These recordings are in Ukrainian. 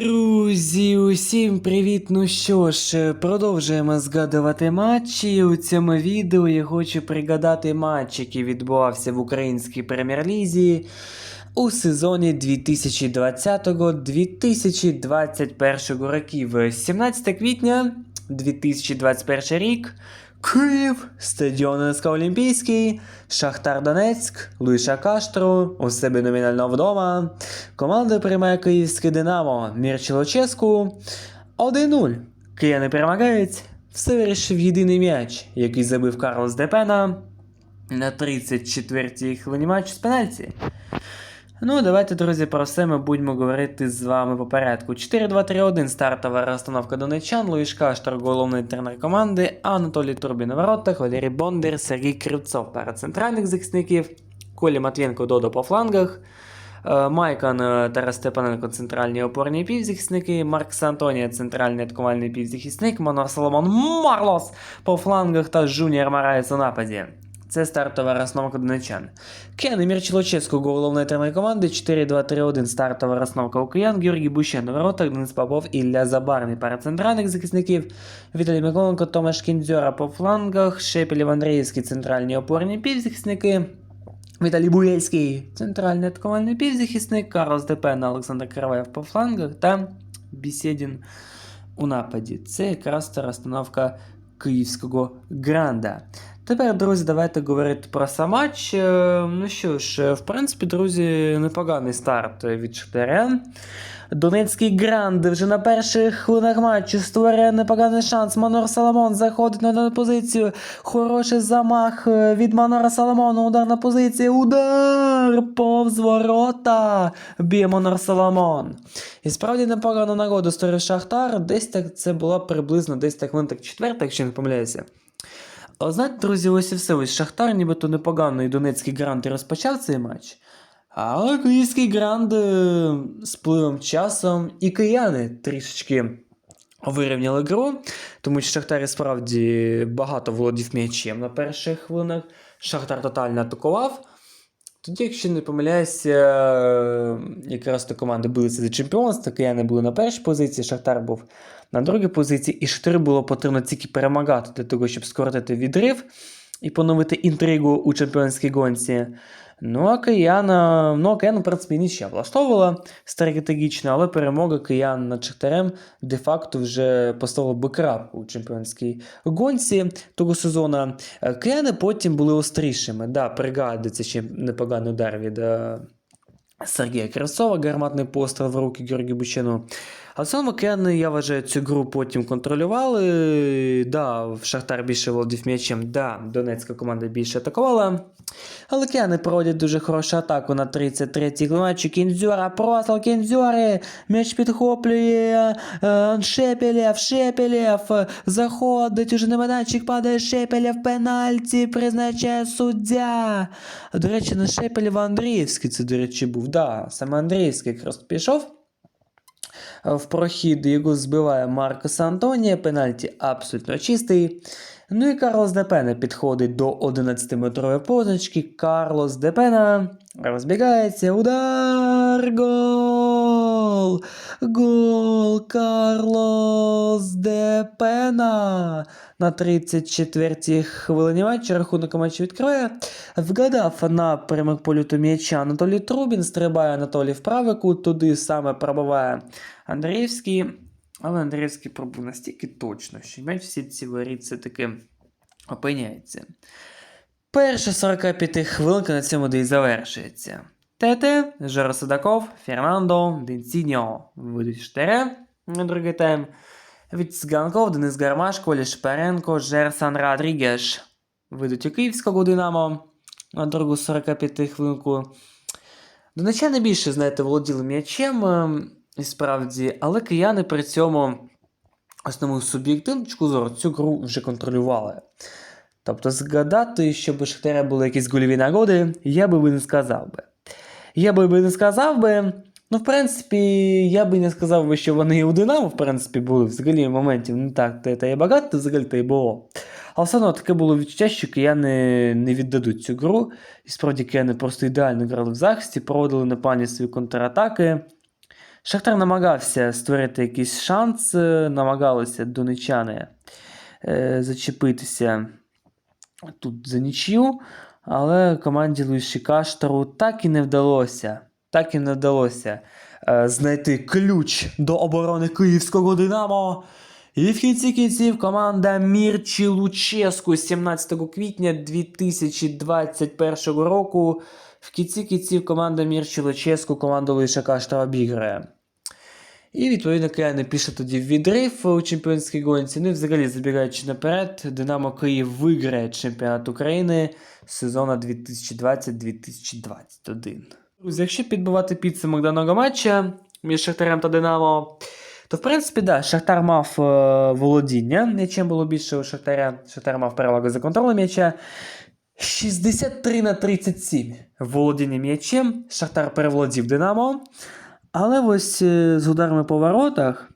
Друзі, усім привіт! Ну що ж, продовжуємо згадувати матчі. У цьому відео я хочу пригадати матч, який відбувався в українській прем'єр-лізі у сезоні 2020-2021 років. 17 квітня 2021 рік. Київ, стадіон СК Олімпійський, Шахтар Донецьк, Луїша Каштру, у себе номінально вдома. Команда приймає київське Динамо, Мірчі Луческу 1-0. Кияни перемагають. Все вирішив єдиний м'яч, який забив Карлос Депена на 34-й хвилині матчу з пенальті. Ну, давайте, друзі, про все ми будемо говорити з вами по порядку. 4-2-3-1 стартова розстановка донечан, Луїш Каштар, головний тренер команди, Анатолій Трубін на воротах, Валерій Бондар, Сергій Кривцов, пара центральних захисників, Колі Матвєнко, Додо по флангах, е, Майкан е, Тарас Степаненко, центральні опорні півзахисники, Марк Сантонія, центральний атакувальний півзахисник, Монор Соломон Марлос по флангах та Жуніор Мараєс у нападі. Це стартова розновка донечан. Кен і Мірчі Луческо, головний тренер команди, 4-2-3-1 стартова розновка у киян, Георгій Бущен на воротах, Денис Попов, Ілля Забарний пара центральних захисників, Віталій Миколенко, Томаш Кіндзьора по флангах, Шепелів Андріївський, центральні опорні півзахисники, Віталій Буєльський, центральний атакувальний півзахисник, Карлос Депена, Олександр Караваєв по флангах та Бісєдін у нападі. Це якраз та розстановка київського гранда. Тепер, друзі, давайте говорити про сам матч. Е, Ну що ж, е, в принципі, друзі, непоганий старт від Шахтаря. Донецький гранд вже на перших хвилинах матчу створює непоганий шанс. Манор Соломон заходить на дану позицію. Хороший замах е, від Манора Соломона. Ударна позиція. Удар! Повз ворота. Б'є Манор Соломон. І справді непогану нагоду створив Шахтар. Десь так це була приблизно десь так хвилин так четверта, якщо не помиляюся. Але знаєте, друзі, ось і все. Ось Шахтар нібито непогано і Донецький грант розпочав цей матч. Але київський гранд е, з пливом часом і кияни трішечки вирівняли гру, тому що Шахтар справді багато володів м'ячем на перших хвилинах. Шахтар тотально атакував. Тоді, якщо не помиляюся, е, якраз то команди билися за чемпіонство, кияни були на першій позиції, Шахтар був на другій позиції, і Шахтарю було потрібно тільки перемагати для того, щоб скоротити відрив і поновити інтригу у чемпіонській гонці. Ну, а кияна, ну, киян, в принципі, нічия влаштовувала стратегічно, але перемога киян над Шахтарем де-факто вже поставила би крапку у чемпіонській гонці того сезону. Е, Кияни потім були острішими. Да, пригадується ще непоганий удар від е, Сергія Кривцова, гарматний постріл в руки Георгію Бучину. А в цьому кияни, я вважаю, цю гру потім контролювали. Да, в Шахтар більше володів м'ячем, да, Донецька команда більше атакувала. Але кияни проводять дуже хорошу атаку на 33-й матчі. Кінзюра, простріл Кінзюри, м'яч підхоплює е, Шепелєв, Шепелєв, заходить уже на майданчик, падає Шепелєв, пенальті, призначає суддя. До речі, на Шепелєва Андріївський це, до речі, був. Да, саме Андріївський якраз пішов. Е, В прохід його збиває Маркос Антонія, пенальті абсолютно чистий. Ну і Карлос Депена підходить до 11-метрової позначки. Карлос Депена розбігається. Удар! Гол! Гол! Карлос Депена! На 34-й хвилині матчу рахунок матчу відкриває. Вгадав напрямок польоту м'яча Анатолій Трубін, стрибає Анатолій в правий кут, туди саме пробиває Андріївський. Але Андріївський пробув настільки точно, що м'яч всі ці воріт все-таки опиняється. Перша 45 хвилинка на цьому де й завершується. Тете, Жора Судаков, Фернандо, Денсіньо ведуть штире на другий тайм. Від Цганков, Денис Гармаш, Коля Шперенко, Жерсан Родрігеш ведуть у київського Динамо на другу 45 хвилинку. Донечани більше, знаєте, володіли м'ячем, ем, і справді, але кияни при цьому основну суб'єктивну зору цю гру вже контролювали. Тобто згадати, щоб у Шахтаря були якісь гольові нагоди, я би не сказав би. Я би не сказав би. Ну, в принципі, я би не сказав би, що вони і у Динамо, в принципі, були взагалі моментів не так, та, є багато, взагалі та й було. Але все одно таке було відчуття, що кияни не віддадуть цю гру. І справді кияни просто ідеально грали в захисті, проводили непані свої контратаки. Шахтар намагався створити якийсь шанс, е, намагалися донечани е, зачепитися тут за нічю, але команді Луїші Каштору так і не вдалося. Так і не вдалося е, знайти ключ до оборони київського Динамо. І в кінці кінців команда Мірчі Луческу 17 квітня 2021 року. В кінці кінців команда Мірчі Луческу команду Лиша Каштара обіграє. І відповідно кияни пішли тоді в відрив у чемпіонській гонці. Ну і взагалі забігаючи наперед, Динамо Київ виграє чемпіонат України сезону 2020-2021. Друзі, якщо підбивати підсумок даного матча між Шахтарем та Динамо, то в принципі, да, Шахтар мав е, володіння, м'ячем було більше у Шахтаря. Шахтар мав перевагу за контролем м'яча. 63 на 37 володіння м'ячем. Шахтар переволодів Динамо. Але ось е, з ударами по воротах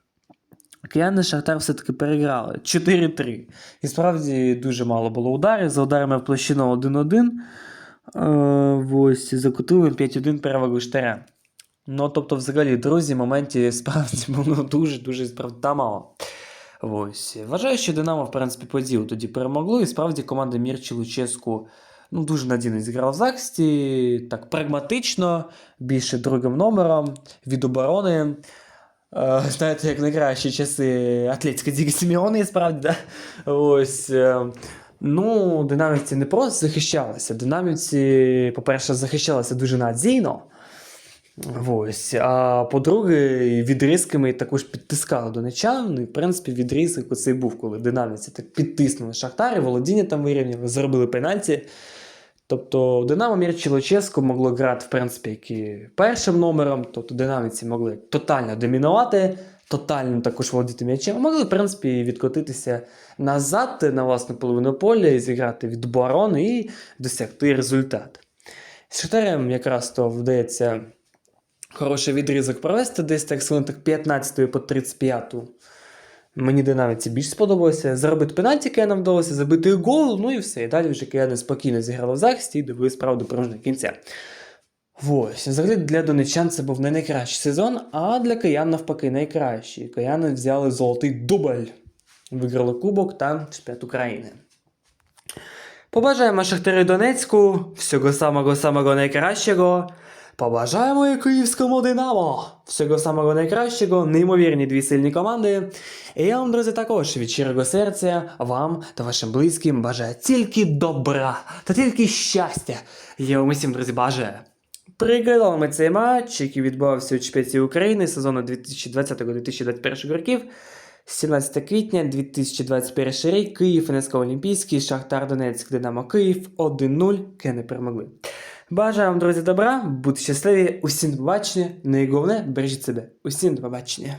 кияни Шахтар все-таки переграли 4-3. І справді дуже мало було ударів. За ударами в площину 1-1. Е, ось за кутовим 5-1 перевагу Штаря. Ну, тобто, взагалі, друзі, моментів справді було дуже-дуже справді та мало. Ось. Вважаю, що Динамо, в принципі, по ділу тоді перемогло, і справді команда Мірчі Луческу ну, дуже надійно зіграла в захисті, так прагматично, більше другим номером від оборони. Е, знаєте, як найкращі часи Атлетика Дігі Сіміони, справді, да? Ось. е, Ну, динамівці не просто захищалися. Динамівці, по-перше, захищалися дуже надійно. Ось. А по-друге, відрізками також підтискали донечан. Ну, і, в принципі, відрізок оцей був, коли динамівці так підтиснули Шахтар, і володіння там вирівняли, зробили пенальті. Тобто Динамо Мірчі Луческо могло грати, в принципі, як і першим номером, тобто динаміці могли тотально домінувати, тотально також володіти м'ячем, могли, в принципі, відкотитися назад на власну половину поля і зіграти від оборони і досягти результат. З Шахтарем якраз то вдається хороший відрізок провести, десь так так 15 по 35. Мені динаміці більш сподобалося. Заробити пенальті, яке нам вдалося, забити гол, ну і все. І далі вже кияни спокійно зіграли в захисті і довели справу до порожнього кінця. Ось, взагалі для донечан це був не найкращий сезон, а для киян навпаки найкращий. Кияни взяли золотий дубль, виграли кубок та чемпіонат України. Побажаємо Шахтарю Донецьку всього самого самого найкращого. Побажаємо і київському Динамо! Всього самого найкращого, неймовірні дві сильні команди. І я вам, друзі, також від щирого серця вам та вашим близьким бажаю тільки добра та тільки щастя. Я вам усім, друзі, бажаю. Прикладали ми цей матч, який відбувався у чемпіонаті України сезону 2020-2021 років. 17 квітня 2021 рік Київ НСК Олімпійський, Шахтар Донецьк, Динамо Київ 1-0, кени перемогли. Бажаю вам, друзі, добра, будьте щасливі, усім до побачення, найголовне, бережіть себе. Усім до побачення.